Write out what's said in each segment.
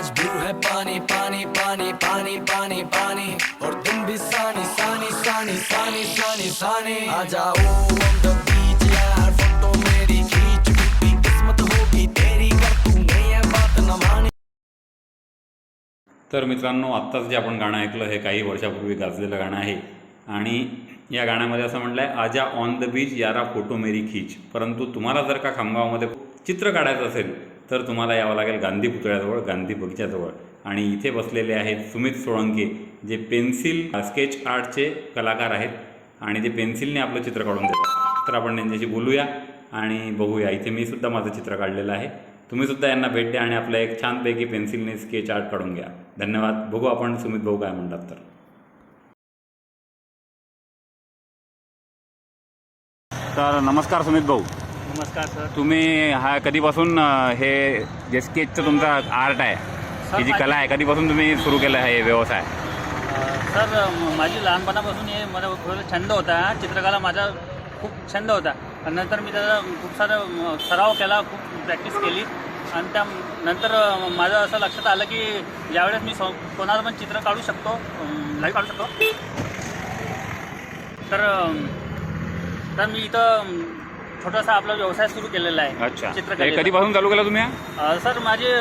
आज ब्लू है पानी पानी पानी पानी पानी पानी। और तुम भी सानी सानी सानी सानी सानी सानी। आ जाओ on the beach यार फोटो मेरी खींच। भी किस्मत होगी तेरी कर तूने ये बात न मानी। तर मित्रांनो आत्ताच जे आपण गाणं ऐकलं हे काही वर्षापूर्वी गाजलेलं गाणं आहे. आणि या गाण्यामध्ये असं म्हटलं आहे आजा ऑन द बीच यारा फोटो मेरी खीच. परंतु तुम्हाला जर का खामगावमध्ये चित्र काढायचं असेल तर तुम्हाला यावं लागेल गांधी पुतळ्याजवळ गांधी बगीच्याजवळ. आणि इथे बसलेले आहेत सुमित सोळंके जे पेन्सिल स्केच आर्टचे कलाकार आहेत आणि ते पेन्सिलने आपलं चित्र काढून देतात. तर आपण त्यांच्याशी बोलूया आणि बघूया. इथे मी सुद्धा माझं चित्र काढलेलं आहे. तुम्ही सुद्धा यांना भेट द्या आणि आपलं एक छानपैकी पेन्सिलने स्केच आर्ट काढून घ्या. धन्यवाद. बघू आपण सुमित भाऊ काय म्हणतात तर. तर नमस्कार सुमित भाऊ. नमस्कार सर. तुम्ही हा कधीपासून अं, हे जे स्केचचं तुमचा आर्ट आहे? ही जी कला आहे कधीपासून तुम्ही सुरू केलं आहे हे व्यवसाय? अ, सर म- माझी लहानपणापासून हे मला थोडा छंद होता. चित्रकला माझा खूप छंद होता. आणि नंतर मी त्याचा खूप सारा सराव केला खूप प्रॅक्टिस केली. आणि त्या नंतर अ, माझं असं लक्षात आलं की ज्यावेळेस मी स्व- कोणाला पण चित्र काढू शकतो लाईव्ह काढू शकतो. तर अ, तर मी इथं छोटासा आपला व्यवसाय सुरू केलेला आहे. अच्छा. हे चित्रकलेचा. कधीपासून चालू केलं तुम्ही हा? अ, सर माझे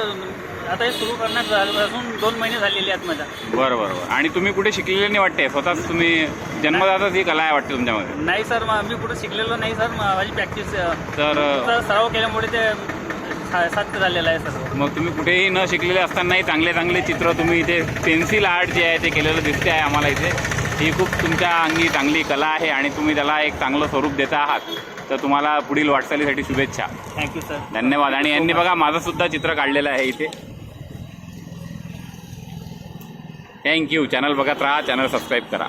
आता हे सुरू करण्यात झाल्यापासून दोन महिने झालेले आहेत माझ्या. बरं बरं बरं. आणि तुम्ही कुठे शिकलेले नाही वाटते स्वतःच तुम्ही जन्मदातच ही कला आहे वाटते तुमच्यामध्ये? नाही सर म- मी कुठं शिकलेलो नाही सर. म- माझी प्रॅक्टिस तर सराव केल्यामुळे ते सा- साध्य झालेलं आहे सर. मग तुम्ही कुठेही न शिकलेले असतानाही चांगले चांगले चित्र तुम्ही इथे पेन्सिल आर्ट जे आहे ते केलेलं दिसते आहे आम्हाला इथे. ही खूप तुमच्या अंगी चांगली कला आहे आणि तुम्ही त्याला एक चांगलं स्वरूप देता आहात. तर तुम्हाला पुढील वाटचालीसाठी शुभेच्छा. थँक्यू सर धन्यवाद. आणि यांनी बघा माझं सुद्धा चित्र काढलेलं आहे इथे. थँक्यू चॅनल बघत राहा चॅनल सबस्क्राईब करा.